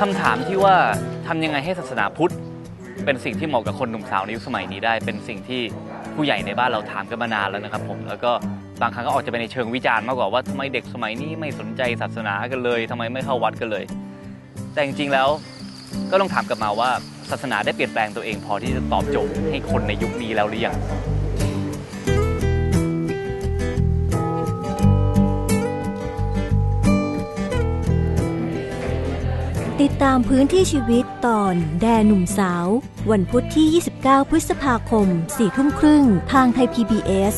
คำถามที่ว่าทำยังไงให้ศาสนาพุทธ เป็นสิ่งที่เหมาะกับคนหนุ่มสาวในยุคสมัยนี้ได้ เป็นสิ่งที่ผู้ใหญ่ในบ้านเราถามกันมานานแล้วนะครับผมแล้วก็บางครั้งก็ออกจะไปในเชิงวิจารณ์มากกว่าว่าทำไมเด็กสมัยนี้ไม่สนใจศาสนากันเลยทำไมไม่เข้าวัดกันเลย แต่จริงๆแล้วก็ต้องถามกลับมาว่าศาสนาได้เปลี่ยนแปลงตัวเองพอที่จะตอบโจทย์ให้คนในยุคนี้แล้วหรือยัง ติดตามพื้นที่ชีวิตตอนแดนหนุ่มสาว วันพุธที่ 29 พฤษภาคม 4 ทุ่มครึ่ง ทางไทย PBS